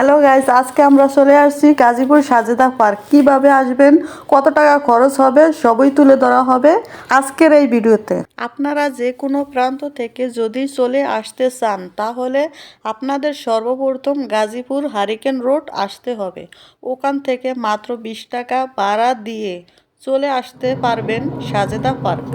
Hello guys আজকে আমরা চলে আসছি গাজীপুর সাজেদা পার্ক। কীভাবে আসবেন, কত টাকা খরচ হবে, সবই তুলে ধরা হবে আজকের এই ভিডিওতে। আপনারা যে কোনো প্রান্ত থেকে যদি চলে আসতে চান, তাহলে আপনাদের সর্বপ্রথম গাজীপুর হারিকেন রোড আসতে হবে। ওখান থেকে মাত্র বিশ টাকা ভাড়া দিয়ে চলে আসতে পারবেন সাজেদা পার্ক।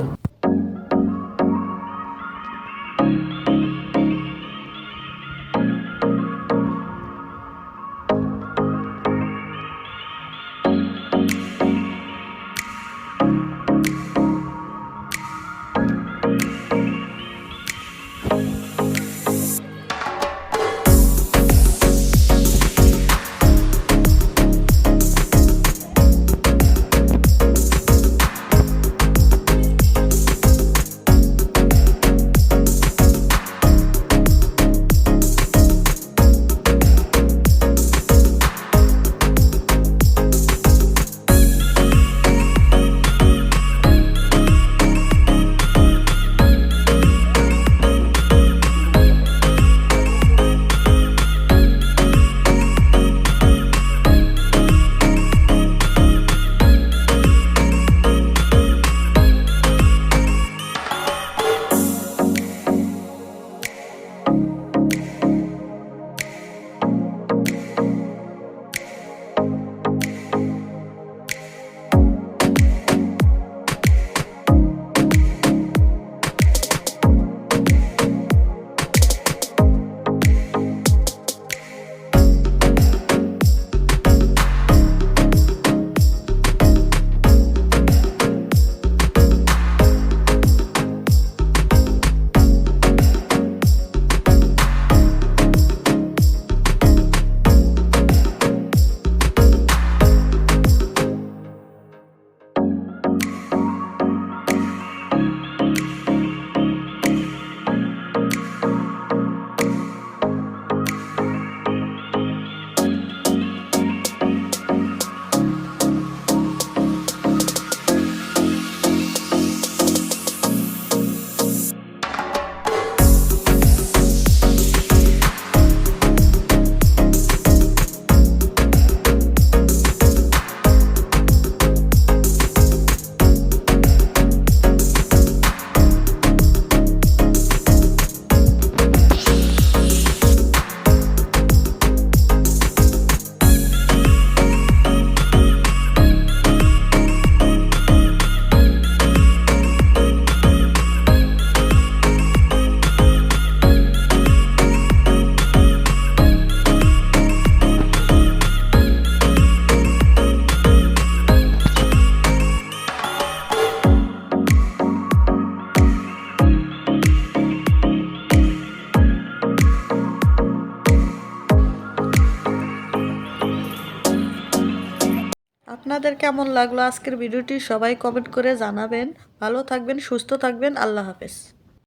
আপনাদের কেমন লাগল আজকের ভিডিওটি সবাই কমেন্ট করে জানাবেন। ভালো থাকবেন, সুস্থ থাকবেন, আল্লাহ হাফেজ।